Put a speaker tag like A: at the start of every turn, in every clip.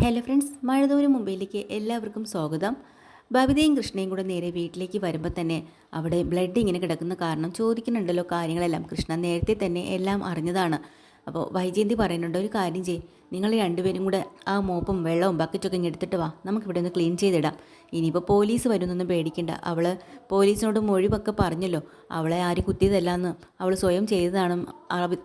A: Hello friends മഴതോരും മുംബൈയിലേക്ക് എല്ലാവർക്കും സ്വാഗതം. ബബിതയും കൃഷ്ണയും കൂടെ നേരെ വീട്ടിലേക്ക് വരുമ്പോൾ തന്നെ അവിടെ ബ്ലഡ് ഇങ്ങനെ കിടക്കുന്ന കാരണം ചോദിക്കുന്നുണ്ടല്ലോ കാര്യങ്ങളെല്ലാം. കൃഷ്ണ നേരത്തെ തന്നെ എല്ലാം അറിഞ്ഞതാണ്. അപ്പോൾ വൈജയന്തി പറയുന്നുണ്ട് ഒരു കാര്യം ചെയ്യും. നിങ്ങൾ രണ്ടുപേരും കൂടെ ആ മോപ്പും വെള്ളവും ബക്കറ്റൊക്കെ ഇങ്ങ് എടുത്തിട്ട് വാ. നമുക്കിവിടെ ഒന്ന് ക്ലീൻ ചെയ്തിടാം. ഇനിയിപ്പോൾ പോലീസ് വരുന്നൊന്നും പേടിക്കണ്ട. അവൾ പോലീസിനോട് മൊഴിവൊക്കെ പറഞ്ഞല്ലോ. അവളെ ആര് കുത്തിയതല്ലാന്ന്. അവൾ സ്വയം ചെയ്തതാണ്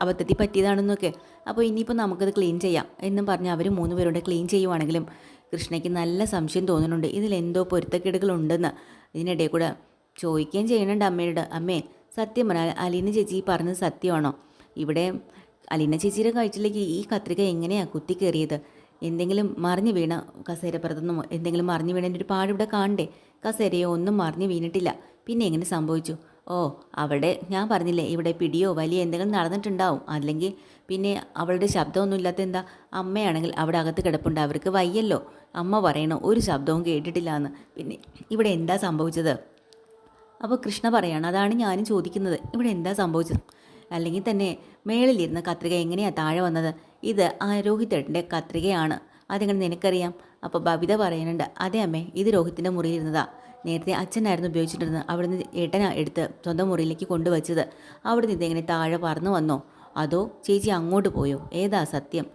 A: അബദ്ധത്തിൽ പറ്റിയതാണെന്നൊക്കെ അപ്പോൾ ഇനിയിപ്പോൾ നമുക്കത് ക്ലീൻ ചെയ്യാം. എന്നും പറഞ്ഞ് അവർ മൂന്ന് പേരോട് ക്ലീൻ ചെയ്യുവാണെങ്കിലും കൃഷ്ണയ്ക്ക് നല്ല സംശയം തോന്നുന്നുണ്ട്. ഇതിലെന്തോ പൊരുത്തക്കേടുകളുണ്ടെന്ന് ഇതിനിടയിൽ കൂടെ ചോദിക്കുകയും ചെയ്യണുണ്ട് അമ്മയോട് അമ്മേ സത്യം പറഞ്ഞാൽ അലീന ചേച്ചി പറഞ്ഞത് സത്യമാണോ? ഇവിടെ അലീന ചേച്ചിയുടെ കഴുത്തിലേക്ക് ഈ കത്രിക എങ്ങനെയാണ് കുത്തി കയറിയത്? എന്തെങ്കിലും മറിഞ്ഞു വീണ കസേരപ്പുറത്തുനിന്നോ എന്തെങ്കിലും മറിഞ്ഞു വീണതിന്റെ ഒരു പാടിവിടെ കാണണ്ടേ? കസേരയോ ഒന്നും മറിഞ്ഞു വീണിട്ടില്ല. പിന്നെ എങ്ങനെ സംഭവിച്ചു? ഓ അവിടെ ഞാൻ പറഞ്ഞില്ലേ ഇവിടെ പിടിയോ വലിയ എന്തെങ്കിലും നടന്നിട്ടുണ്ടാവും. അല്ലെങ്കിൽ പിന്നെ അവളുടെ ശബ്ദമൊന്നും ഇല്ലാത്ത എന്താ? അമ്മയാണെങ്കിൽ അവിടെ അകത്ത് കിടപ്പുണ്ട് അവർക്ക് വയ്യല്ലോ. അമ്മ പറയണോ ഒരു ശബ്ദവും കേട്ടിട്ടില്ല എന്ന് പിന്നെ ഇവിടെ എന്താ സംഭവിച്ചത്? അപ്പോൾ കൃഷ്ണ പറയാണ് അതാണ് ഞാനും ചോദിക്കുന്നത്. ഇവിടെ എന്താ സംഭവിച്ചത്? അല്ലെങ്കിൽ തന്നെ മേളിലിരുന്ന കത്രിക എങ്ങനെയാണ് താഴെ വന്നത്? ഇത് ആ രോഹിത്തേട്ടന്റെ കത്രികയാണ്. അതെങ്ങനെ നിനക്കറിയാം? അപ്പോൾ ബബിത പറയുന്നുണ്ട് അതെ അമ്മേ ഇത് രോഹിത്തിന്റെ മുറിയിലിരുന്നതാ. നേരത്തെ അച്ഛനായിരുന്നു ഉപയോഗിച്ചിട്ടിരുന്നത്. അവിടുന്ന് ഏട്ടനാ എടുത്ത് സ്വന്തം മുറിയിലേക്ക് കൊണ്ടുവച്ചത്. അവിടുന്ന് ഇതെങ്ങനെ താഴെ പറന്നു വന്നോ? അതോ ചേച്ചി അങ്ങോട്ട് പോയോ? ഏതാ സത്യം?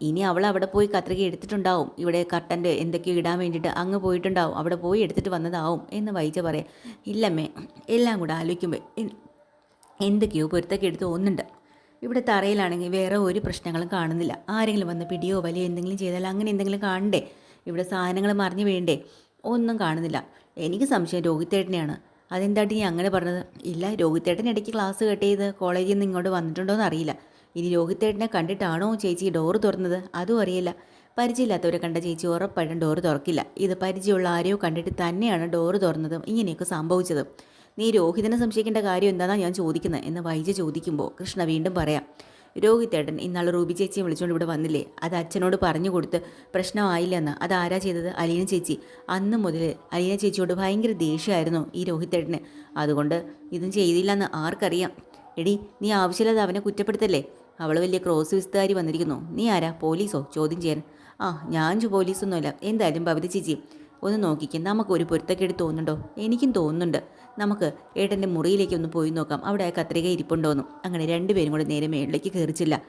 A: ഇനി അവൾ അവിടെ പോയി കത്രിക എടുത്തിട്ടുണ്ടാവും. ഇവിടെ കട്ടന്റെ എന്തൊക്കെയോ ഇടാൻ വേണ്ടിയിട്ട് അങ്ങ് പോയിട്ടുണ്ടാവും. അവിടെ പോയി എടുത്തിട്ട് വന്നതാവും എന്ന് വൈജ പറയാം. ഇല്ലമ്മേ എല്ലാം കൂടെ ആലോചിക്കുമ്പോൾ എന്തൊക്കെയോ പൊരുത്തൊക്കെ എടുത്ത് ഒന്നുണ്ട് ഇവിടെ തറയിലാണെങ്കിൽ വേറെ ഒരു പ്രശ്നങ്ങളും കാണുന്നില്ല. ആരെങ്കിലും വന്ന് പിടിയോ വലിയോ എന്തെങ്കിലും ചെയ്താൽ അങ്ങനെ എന്തെങ്കിലും കാണണ്ടേ? ഇവിടെ സാധനങ്ങൾ മറിഞ്ഞു വീണ്ടേ ഒന്നും കാണുന്നില്ല. എനിക്ക് സംശയം രോഹിത്തേട്ടനെയാണ്. അതെന്താട്ടി ഞാൻ അങ്ങനെ പറഞ്ഞത്? ഇല്ല രോഹിത്തേട്ടൻ ഇടയ്ക്ക് ക്ലാസ് കട്ട് ചെയ്ത് കോളേജിൽ നിന്ന് ഇങ്ങോട്ട് വന്നിട്ടുണ്ടോ എന്ന് അറിയില്ല. ഇനി രോഹിത്തേട്ടനെ കണ്ടിട്ടാണോ ചേച്ചി ഡോറ് തുറന്നത്? അതും അറിയില്ല. പരിചയമില്ലാത്തവരെ കണ്ട ചേച്ചി ഉറപ്പായിട്ടും ഡോറ് തുറക്കില്ല. ഇത് പരിചയമുള്ള ആരെയോ കണ്ടിട്ട് തന്നെയാണ് ഡോറ് തുറന്നതും ഇങ്ങനെയൊക്കെ സംഭവിച്ചത്. നീ രോഹിതനെ സംശയിക്കേണ്ട കാര്യം എന്താണെന്നാണ് ഞാൻ ചോദിക്കുന്നത് എന്ന് വൈജ ചോദിക്കുമ്പോൾ കൃഷ്ണ വീണ്ടും പറയാം. രോഹിത്തേട്ടൻ ഇന്നാൾ റൂബി ചേച്ചിയെ വിളിച്ചുകൊണ്ട് ഇവിടെ വന്നില്ലേ? അത് അച്ഛനോട് പറഞ്ഞു കൊടുത്ത് പ്രശ്നമായില്ലെന്ന്. അത് ആരാ ചെയ്തത്? അലീന ചേച്ചി. അന്ന് മുതൽ അലീന ചേച്ചിയോട് ഭയങ്കര ദേഷ്യമായിരുന്നു ഈ രോഹിത്തേട്ടന് അതുകൊണ്ട് ഇതും ചെയ്തില്ലെന്ന് ആർക്കറിയാം? എടി നീ ആവശ്യമില്ലാതെ അവനെ കുറ്റപ്പെടുത്തല്ലേ? അവൾ വലിയ ക്രോസ് വിസ്താരി വന്നിരിക്കുന്നു. നീ ആരാ? പോലീസോ? ചോദ്യം ചെയ്യാൻ ആ ഞാൻ പോലീസൊന്നുമല്ല. എന്തായാലും ഭവതി ചേച്ചി ഒന്ന് നോക്കിക്ക്. നമുക്ക് ഒരു പൊരുത്തക്കേട് തോന്നുന്നുണ്ടോ? എനിക്കും തോന്നുന്നുണ്ട്. നമുക്ക് ഏട്ടന്റെ മുറിയിലേക്ക് ഒന്ന് പോയി നോക്കാം. അവിടെ ആ കത്രിക ഇരിപ്പുണ്ടോന്നും. അങ്ങനെ രണ്ടുപേരും കൂടെ നേരെ മേളിലേക്ക് കയറിച്ചില്ല.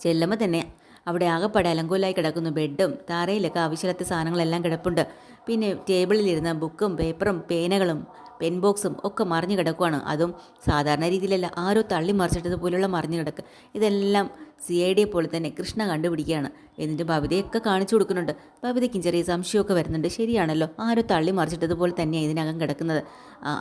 A: ചെല്ലുമ്പോൾ തന്നെ അവിടെ ആകെപ്പാടെ അലങ്കോലായി കിടക്കുന്നു ബെഡും താറയിലൊക്കെ ആവശ്യമില്ലാത്ത സാധനങ്ങളെല്ലാം കിടപ്പുണ്ട്. പിന്നെ ടേബിളിലിരുന്ന ബുക്കും പേപ്പറും പേനകളും പെൻ ബോക്സും ഒക്കെ മറിഞ്ഞു കിടക്കുവാണ്. അതും സാധാരണ രീതിയിലല്ല. ആരോ തള്ളി മറിച്ചിട്ടതുപോലുള്ള മറിഞ്ഞു കിടക്ക്. ഇതെല്ലാം സി ഐ ഡിയെ പോലെ തന്നെ കൃഷ്ണ കണ്ടുപിടിക്കുകയാണ്. എന്നിട്ട് ഭവിതയൊക്കെ കാണിച്ചു കൊടുക്കുന്നുണ്ട്. ഭവിതയ്ക്കും ചെറിയ സംശയമൊക്കെ വരുന്നുണ്ട്. ശരിയാണല്ലോ. ആരോ തള്ളി മറിച്ചിട്ടതുപോലെ തന്നെയാണ് ഇതിനകം കിടക്കുന്നത്.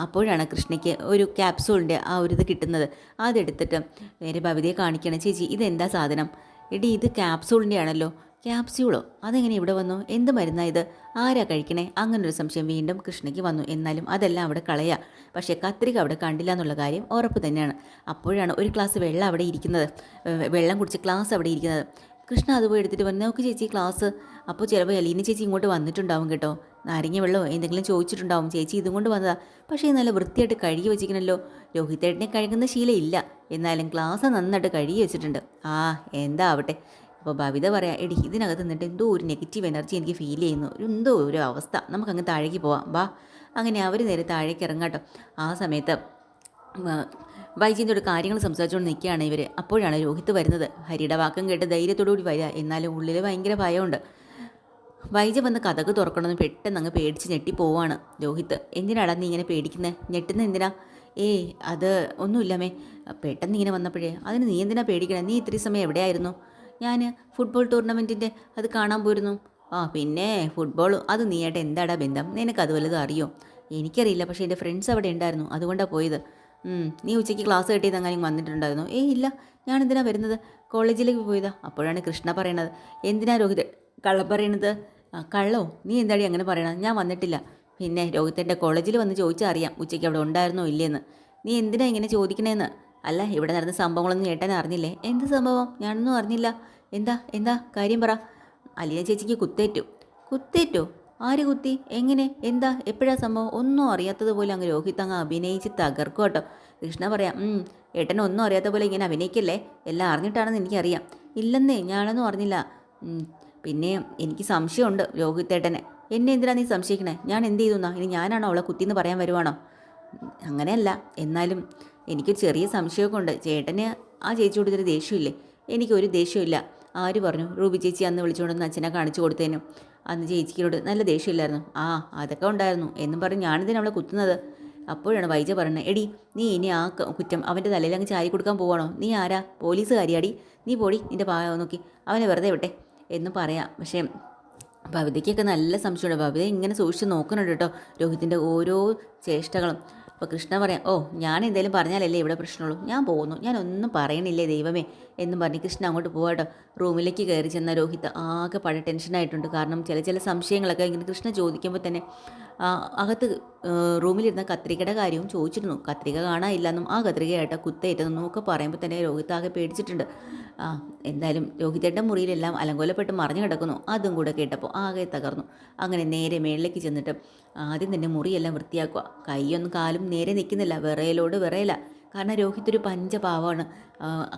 A: അപ്പോഴാണ് കൃഷ്ണയ്ക്ക് ഒരു ക്യാപ്സൂളിന്റെ ആ ഒരു ഇത് കിട്ടുന്നത്. അതെടുത്തിട്ട് നേരെ ഭവിതയെ കാണിക്കണം ചേച്ചി ഇതെന്താ സാധനം? എടി ഇത് ക്യാപ്സൂളിന്റെ ആണല്ലോ ക്യാപ്സ്യൂളോ? അതെങ്ങനെ ഇവിടെ വന്നു? എന്ത് മരുന്നാ ഇത്? ആരാ കഴിക്കണേ? അങ്ങനൊരു സംശയം വീണ്ടും കൃഷ്ണയ്ക്ക് വന്നു. എന്നാലും അതെല്ലാം അവിടെ കളയാ. പക്ഷേ കത്രിക അവിടെ കണ്ടില്ല എന്നുള്ള കാര്യം ഉറപ്പ് തന്നെയാണ്. അപ്പോഴാണ് ഒരു ക്ലാസ് വെള്ളം അവിടെ ഇരിക്കുന്നത്. വെള്ളം കുടിച്ച് ക്ലാസ് അവിടെ ഇരിക്കുന്നത്. കൃഷ്ണ അത് പോയി എടുത്തിട്ട് വന്ന് നോക്ക് ചേച്ചി ക്ലാസ്. അപ്പോൾ ചിലപ്പോൾ അലീന ചേച്ചി ഇങ്ങോട്ട് വന്നിട്ടുണ്ടാവും കേട്ടോ. നാരങ്ങ വെള്ളമോ എന്തെങ്കിലും ചോദിച്ചിട്ടുണ്ടാവും. ചേച്ചി ഇതും കൊണ്ട് വന്നതാ. പക്ഷേ നല്ല വൃത്തിയായിട്ട് കഴുകി വെച്ചിരിക്കണല്ലോ. രോഹിതേട്ടനെ കഴുകുന്ന ശീലം ഇല്ല. എന്നാലും ക്ലാസ് നന്നായിട്ട് കഴുകി വെച്ചിട്ടുണ്ട്. ആ എന്താ ആവട്ടെ അപ്പോൾ ഭവിത പറയാം എടി ഇതിനകത്ത് നിന്നിട്ട് എന്തോ ഒരു നെഗറ്റീവ് എനർജി എനിക്ക് ഫീൽ ചെയ്യുന്നു. എന്തോ ഒരു അവസ്ഥ. നമുക്കങ്ങ് താഴേക്ക് പോവാം. വാ. അങ്ങനെ അവർ നേരെ താഴേക്ക് ഇറങ്ങാട്ടോ ആ സമയത്ത് വൈജീന്റെ കാര്യങ്ങൾ സംസാരിച്ചുകൊണ്ട് നിൽക്കുകയാണ് ഇവർ അപ്പോഴാണ് രോഹിത്ത് വരുന്നത്. ഹരിയുടെ വാക്കും കേട്ട് ധൈര്യത്തോടുകൂടി വരിക. എന്നാലും ഉള്ളിൽ ഭയങ്കര ഭയമുണ്ട്. വൈജ വന്ന് കഥക് തുറക്കണമെന്ന് പെട്ടെന്ന് അങ്ങ് പേടിച്ച് ഞെട്ടി പോവാണ് രോഹിത്ത് എന്തിനാടാ നീ ഇങ്ങനെ പേടിക്കുന്നത് ഞെട്ടുന്നത് എന്തിനാ? ഏയ് അത് ഒന്നുമില്ലമേ പെട്ടെന്ന് ഇങ്ങനെ വന്നപ്പോഴേ. അതിന് നീ എന്തിനാ പേടിക്കണേ? നീ ഇത്രയും സമയം എവിടെയായിരുന്നു? ഞാൻ ഫുട്ബോൾ ടൂർണമെന്റിന്റെ അത് കാണാൻ പോയിരുന്നു. ആ പിന്നെ ഫുട്ബോൾ അത് നീയായിട്ട് എന്താടാ ബന്ധം? നിനക്ക് അത് വല്ലതും അറിയോ? എനിക്കറിയില്ല പക്ഷേ എന്റെ ഫ്രണ്ട്സ് അവിടെ ഉണ്ടായിരുന്നു അതുകൊണ്ടാണ് പോയത്. നീ ഉച്ചയ്ക്ക് ക്ലാസ് കിട്ടിയത് അങ്ങനെ വന്നിട്ടുണ്ടായിരുന്നു? ഏയ് ഇല്ല. ഞാൻ എന്തിനാ വരുന്നത്? കോളേജിലേക്ക് പോയതാ. അപ്പോഴാണ് കൃഷ്ണ പറയണത്. എന്തിനാ രോഹിത് കള്ള പറയണത്? കള്ളോ? നീ എന്താടി അങ്ങനെ പറയണത്? ഞാൻ വന്നിട്ടില്ല. പിന്നെ രോഹിതന്റെ കോളേജിൽ വന്ന് ചോദിച്ചാൽ അറിയാം ഉച്ചയ്ക്ക് അവിടെ ഉണ്ടായിരുന്നോ ഇല്ലേന്ന് നീ എന്തിനാ ഇങ്ങനെ ചോദിക്കണേന്ന്? അല്ല ഇവിടെ നടന്ന സംഭവങ്ങളൊന്നും ഏട്ടൻ അറിഞ്ഞില്ലേ? എന്ത് സംഭവം? ഞാനൊന്നും അറിഞ്ഞില്ല. എന്താ എന്താ കാര്യം പറ. അലീന ചേച്ചിക്ക് കുത്തേറ്റു. കുത്തേറ്റോ? ആര് കുത്തി? എങ്ങനെ? എന്താ? എപ്പോഴാ സംഭവം? ഒന്നും അറിയാത്തതുപോലെ അങ്ങ് രോഹിത് അങ്ങ് അഭിനയിച്ച് തകർക്കും കേട്ടോ. കൃഷ്ണ പറയാം "ഉം, ഏട്ടൻ ഒന്നും അറിയാത്ത പോലെ ഇങ്ങനെ അഭിനയിക്കല്ലേ? എല്ലാം അറിഞ്ഞിട്ടാണെന്ന് എനിക്കറിയാം. ഇല്ലെന്നേ ഞാനൊന്നും അറിഞ്ഞില്ല. പിന്നെ എനിക്ക് സംശയമുണ്ട് രോഹിത്തേട്ടനെ എന്നെ എന്തിനാ നീ സംശയിക്കണേ? ഞാൻ എന്ത് ചെയ്തു എന്നാ ഇനി ഞാനാണോ അവളെ കുത്തിന്ന് പറയാൻ വരുവാണോ? അങ്ങനെയല്ല. എന്നാലും എനിക്കൊരു ചെറിയ സംശയമൊക്കെ ഉണ്ട്. ചേട്ടന് ആ ചേച്ചിയോട് ഇതൊരു ദേഷ്യമില്ലേ? എനിക്കൊരു ദേഷ്യമില്ല ആര് പറഞ്ഞു? റൂബി ചേച്ചി അന്ന് വിളിച്ചുകൊണ്ടെന്ന് അച്ഛനെ കാണിച്ചു കൊടുത്തേനു. അന്ന് ചേച്ചിക്കോട് നല്ല ദേഷ്യമില്ലായിരുന്നു. ആ അതൊക്കെ ഉണ്ടായിരുന്നു. എന്നും പറഞ്ഞ് ഞാനിതിന് അവളെ കുത്തുന്നത്. അപ്പോഴാണ് വൈജ പറയുന്നത് എടി നീ ഇനി ആ കുറ്റം അവന്റെ തലയിൽ അങ്ങ് ചാരി കൊടുക്കാൻ പോവാണോ? നീ ആരാ? പോലീസുകാരിയാടി. നീ പോടി നിന്റെ പാ നോക്കി. അവനെ വെറുതെ വിട്ടെ. എന്ന് പറയാം. പക്ഷേ ഭവിതയ്ക്കൊക്കെ നല്ല സംശയമുണ്ട്. ഭവിത ഇങ്ങനെ സൂക്ഷിച്ച് നോക്കുന്നുണ്ട് കേട്ടോ രോഹിത്തിന്റെ ഓരോ ചേഷ്ടകളും. അപ്പോൾ കൃഷ്ണ പറയാം ഓ ഞാൻ എന്തെങ്കിലും പറഞ്ഞാലല്ലേ ഇവിടെ പ്രശ്നമുള്ളൂ. ഞാൻ പോകുന്നു. ഞാൻ ഒന്നും പറയണില്ലേ ദൈവമേ? എന്നും പറഞ്ഞ് കൃഷ്ണ അങ്ങോട്ട് പോകാട്ടോ റൂമിലേക്ക് കയറി ചെന്ന രോഹിത് ആകെ പഴ ടെൻഷനായിട്ടുണ്ട് കാരണം ചില ചില സംശയങ്ങളൊക്കെ ഇങ്ങനെ കൃഷ്ണ ചോദിക്കുമ്പോൾ തന്നെ അകത്ത് റൂമിലിരുന്ന കത്രികയുടെ കാര്യവും ചോദിച്ചിരുന്നു. കത്രിക കാണാനില്ലെന്നും ആ കത്രികയായിട്ട് കുത്തേറ്റതെന്നും ഒക്കെ പറയുമ്പോൾ തന്നെ രോഹിത് ആകെ പേടിച്ചിട്ടുണ്ട്. ആ എന്തായാലും രോഹിതയുടെ മുറിയിലെല്ലാം അലങ്കോലപ്പെട്ട് മറിഞ്ഞു കിടക്കുന്നു. അതും കൂടെ കേട്ടപ്പോൾ ആകെ തകർന്നു. അങ്ങനെ നേരെ മേളിലേക്ക് ചെന്നിട്ട് ആദ്യം തന്നെ മുറിയെല്ലാം വൃത്തിയാക്കുക. കൈയൊന്നും കാലും നേരെ നിൽക്കുന്നില്ല വിറയലോട് വിറയല. കാരണം രോഹിത് ഒരു പഞ്ചപാവമാണ്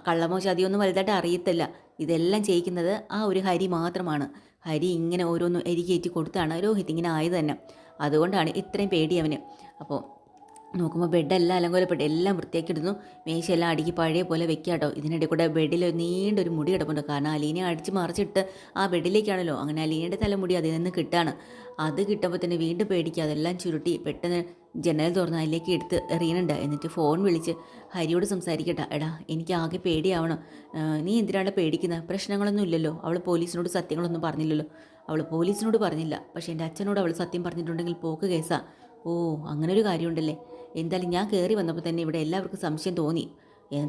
A: കള്ളമോ ചതിയൊന്നും വലുതായിട്ട് അറിയത്തില്ല. ഇതെല്ലാം ചെയ്യിക്കുന്നത് ആ ഒരു ഹരി മാത്രമാണ്. ഹരി ഇങ്ങനെ ഓരോന്നും എരികേറ്റി കൊടുത്താണ് രോഹിത് ഇങ്ങനെ ആയത് തന്നെ. അതുകൊണ്ടാണ് ഇത്രയും പേടി അവന്. അപ്പോൾ നോക്കുമ്പോൾ ബെഡെല്ലാം അലങ്കോലപ്പെട്ട് എല്ലാം വൃത്തിയാക്കി ഇടുന്നു മേശയെല്ലാം അടുക്കി പഴയ പോലെ വെക്കുക കേട്ടോ ഇതിനിടെ കൂടെ ബെഡിൽ നീണ്ടൊരു മുടി കിടപ്പുണ്ട്. കാരണം അലീനെ അടിച്ച് മറിച്ചിട്ട് ആ ബെഡിലേക്കാണല്ലോ. അങ്ങനെ അലീനയുടെ തലമുടി അതിൽ നിന്ന് കിട്ടാണ്. അത് കിട്ടുമ്പോൾ തന്നെ വീണ്ടും പേടിക്കുക. അതെല്ലാം ചുരുട്ടി പെട്ടെന്ന് ജനൽ തുറന്ന് അതിലേക്ക് എടുത്ത് എറിയണുണ്ട് എന്നിട്ട് ഫോൺ വിളിച്ച് ഹരിയോട് സംസാരിക്കട്ടെ. എടാ എനിക്ക് ആകെ പേടിയാവണം. നീ എന്തിനാണ് പേടിക്കുന്നത് പ്രശ്നങ്ങളൊന്നും ഇല്ലല്ലോ. അവൾ പോലീസിനോട് സത്യങ്ങളൊന്നും പറഞ്ഞില്ലല്ലോ. അവൾ പോലീസിനോട് പറഞ്ഞില്ല. പക്ഷേ എന്റെ അച്ഛനോട് അവൾ സത്യം പറഞ്ഞിട്ടുണ്ടെങ്കിൽ പോക്ക് കേസാ. ഓ അങ്ങനെ ഒരു കാര്യമുണ്ടല്ലേ. എന്തായാലും ഞാൻ കയറി വന്നപ്പോൾ തന്നെ ഇവിടെ എല്ലാവർക്കും സംശയം തോന്നി.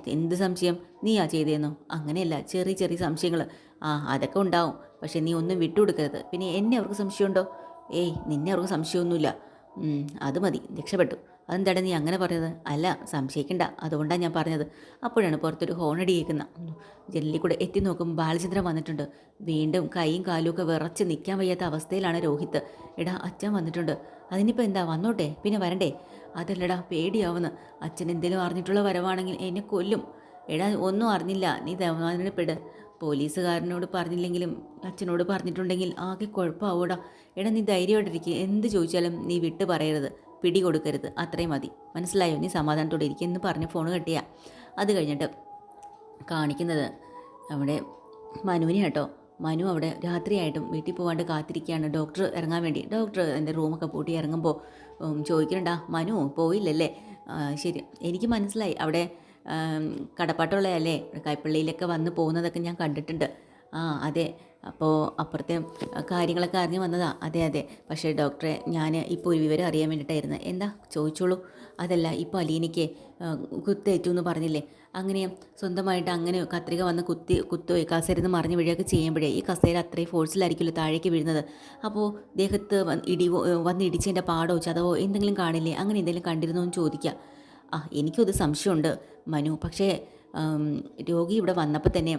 A: എന്ത് സംശയം? നീയാ ചെയ്തേന്നോ? അങ്ങനെയല്ല ചെറിയ ചെറിയ സംശയങ്ങൾ ആ അതൊക്കെ ഉണ്ടാവും. പക്ഷേ നീ ഒന്നും വിട്ടുകൊടുക്കരുത്. പിന്നെ എന്നെ അവർക്ക് സംശയമുണ്ടോ? ഏയ് നിന്നെ അവർക്ക് സംശയമൊന്നുമില്ല. അത് മതി. രക്ഷപ്പെട്ടു. അതെന്താണ് നീ അങ്ങനെ പറഞ്ഞത്? അല്ല സംശയിക്കണ്ട. അതുകൊണ്ടാണ് ഞാൻ പറഞ്ഞത്. അപ്പോഴാണ് പുറത്തൊരു ഹോണടി കേൾക്കുന്ന ജനലിൽ കൂടെ എത്തി നോക്കുമ്പോൾ ബാലചന്ദ്രൻ വന്നിട്ടുണ്ട്. വീണ്ടും കൈയും കാലും ഒക്കെ വിറച്ച് നിൽക്കാൻ വയ്യാത്ത അവസ്ഥയിലാണ് രോഹിത്ത് എടാ അച്ഛൻ വന്നിട്ടുണ്ട്. അതിനിപ്പോൾ എന്താ? വന്നോട്ടെ. പിന്നെ വരണ്ടേ? അതല്ലടാ പേടിയാവുന്നു. അച്ഛൻ എന്തെങ്കിലും അറിഞ്ഞിട്ടുള്ള വരവാണെങ്കിൽ എന്നെ കൊല്ലും. എടാ ഒന്നും അറിഞ്ഞില്ല. നീ ദമാനപ്പെട് പോലീസുകാരനോട് പറഞ്ഞില്ലെങ്കിലും അച്ഛനോട് പറഞ്ഞിട്ടുണ്ടെങ്കിൽ ആകെ കുഴപ്പമാവൂടാ. എടാ നീ ധൈര്യമായിട്ടിരിക്കുക എന്ത് ചോദിച്ചാലും നീ വിട്ട് പറയരുത്. പിടി കൊടുക്കരുത് അത്രയും മതി. മനസ്സിലായോ? നീ സമാധാനത്തോടെ ഇരിക്കുക എന്ന് പറഞ്ഞ് ഫോൺ കെട്ടിയ. അത് കഴിഞ്ഞിട്ട് കാണിക്കുന്നത് അവിടെ മനുവിനെ കേട്ടോ മനു അവിടെ രാത്രിയായിട്ടും വീട്ടിൽ പോകാണ്ട് കാത്തിരിക്കുകയാണ്. ഡോക്ടർ ഇറങ്ങാൻ വേണ്ടി. ഡോക്ടർ എന്റെ റൂമൊക്കെ പൂട്ടി ഇറങ്ങുമ്പോൾ ചോദിക്കണ്ട മനു പോയില്ലല്ലേ? ശരി. എനിക്ക് മനസ്സിലായി. അവിടെ കടപ്പാട്ടുള്ളതല്ലേ? കൈപ്പള്ളിയിലൊക്കെ വന്ന് പോകുന്നതൊക്കെ ഞാൻ കണ്ടിട്ടുണ്ട്. ആ അതെ. അപ്പോൾ അപ്പുറത്തെ കാര്യങ്ങളൊക്കെ അറിഞ്ഞ് വന്നതാ. അതെ അതെ. പക്ഷേ ഡോക്ടറെ ഞാൻ ഇപ്പോൾ ഒരു വിവരം അറിയാൻ വേണ്ടിയിട്ടായിരുന്നു. എന്താ? ചോദിച്ചോളൂ. അതല്ല ഇപ്പോൾ അലീനയ്ക്ക് കുത്തേറ്റു എന്ന് പറഞ്ഞില്ലേ? അങ്ങനെ സ്വന്തമായിട്ട് അങ്ങനെ കത്രിക വന്ന് കുത്തി കുത്തോ കസേരന്ന് മറിഞ്ഞ് വീഴുകയൊക്കെ ചെയ്യുമ്പോഴേ ഈ കസേര അത്രയും ഫോഴ്സിലായിരിക്കുമല്ലോ താഴേക്ക് വീഴുന്നത്. അപ്പോൾ ദേഹത്ത് ഇടിവോ വന്ന് ഇടിച്ചതിന്റെ പാടോ ചതവോ എന്തെങ്കിലും കാണില്ലേ? അങ്ങനെ എന്തെങ്കിലും കണ്ടിരുന്നോ എന്ന് ചോദിക്കുക ആ എനിക്കൊരു സംശയമുണ്ട്. മനു പക്ഷേ രോഗി ഇവിടെ വന്നപ്പോൾ തന്നെ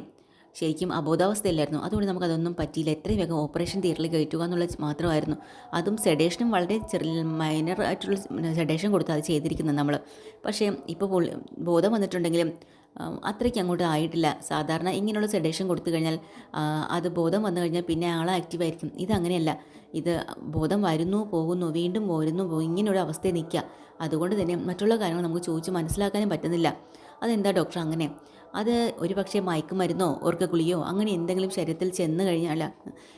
A: ശരിക്കും അബോധാവസ്ഥയിലായിരുന്നു. അതുകൊണ്ട് നമുക്കതൊന്നും പറ്റിയില്ല. എത്രയും വേഗം ഓപ്പറേഷൻ തിയേറ്ററിൽ കയറ്റുക എന്നുള്ളത് മാത്രമായിരുന്നു. അതും സെഡേഷനും വളരെ ചെറിയ മൈനർ ആയിട്ടുള്ള സെഡേഷൻ കൊടുത്ത് അത് ചെയ്തിരിക്കുന്നത് നമ്മൾ പക്ഷേ ഇപ്പോൾ ബോധം വന്നിട്ടുണ്ടെങ്കിലും അത്രയ്ക്ക് അങ്ങോട്ട് ആയിട്ടില്ല. സാധാരണ ഇങ്ങനെയുള്ള സെഡേഷൻ കൊടുത്തു കഴിഞ്ഞാൽ അത് ബോധം വന്നു കഴിഞ്ഞാൽ പിന്നെ ആൾ ആക്റ്റീവായിരിക്കും ഇതങ്ങനെയല്ല. ഇത് ബോധം വരുന്നു പോകുന്നു വീണ്ടും വരുന്നു പോകും ഇങ്ങനെയൊരു അവസ്ഥയിൽ നിൽക്കുക. അതുകൊണ്ട് തന്നെ മറ്റുള്ള കാര്യങ്ങൾ നമുക്ക് ചോദിച്ച് മനസ്സിലാക്കാനും പറ്റുന്നില്ല. അതെന്താ ഡോക്ടർ അങ്ങനെ? അത് ഒരു പക്ഷേ മയക്കുമരുന്നോ ഓർക്കഗുളിയോ അങ്ങനെ എന്തെങ്കിലും ശരീരത്തിൽ ചെന്ന് കഴിഞ്ഞാൽ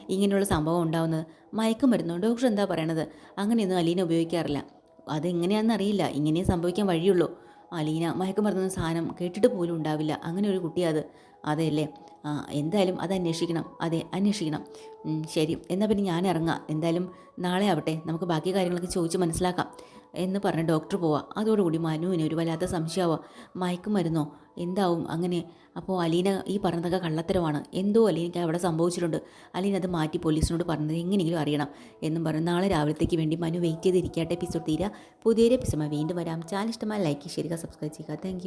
A: ഇങ്ങനെയുള്ള സംഭവം ഉണ്ടാവുന്നത് മയക്കുമരുന്നോ? ഡോക്ടർ എന്താ പറയണത്? അങ്ങനെയൊന്നും അലീന ഉപയോഗിക്കാറില്ല. അതെങ്ങനെയാണെന്ന് അറിയില്ല. ഇങ്ങനെ സംഭവിക്കാൻ വഴിയുള്ളൂ. അലീന മയക്കുമരുന്ന സാധനം കേട്ടിട്ട് പോലും ഉണ്ടാവില്ല. അങ്ങനെ ഒരു കുട്ടി അത്. അതെയല്ലേ എന്തായാലും അത് അന്വേഷിക്കണം. അതെ അന്വേഷിക്കണം. ശരി. എന്നാൽ പിന്നെ ഞാൻ ഇറങ്ങാം. എന്തായാലും നാളെ ആവട്ടെ. നമുക്ക് ബാക്കി കാര്യങ്ങളൊക്കെ ചോദിച്ച് മനസ്സിലാക്കാം. എന്ന് പറഞ്ഞ് ഡോക്ടർ പോവാം. അതോടുകൂടി മനുവിന് ഒരു വല്ലാത്ത സംശയമാവുക മയക്കുമരുന്നോ? എന്താവും അങ്ങനെ? അപ്പോൾ അലീന ഈ പറഞ്ഞതൊക്കെ കള്ളത്തരമാണ്. എന്തോ അലീനയ്ക്ക് അവിടെ സംഭവിച്ചിട്ടുണ്ട്. അലീന അത് മാറ്റി പോലീസിനോട് പറഞ്ഞത് എങ്ങനെയെങ്കിലും അറിയണം എന്നും പറഞ്ഞു. നാളെ രാവിലത്തേക്ക് വേണ്ടി മനു വെയിറ്റ് ചെയ്തിരിക്കട്ടെ. എപ്പിസോഡ് തീരാ. പുതിയൊരു എപ്പിസോഡ് വീണ്ടും വരാം. ചാനൽ ഇഷ്ടമായ ലൈക്ക് ചെയ്യുക സബ്സ്ക്രൈബ് ചെയ്യുക. താങ്ക്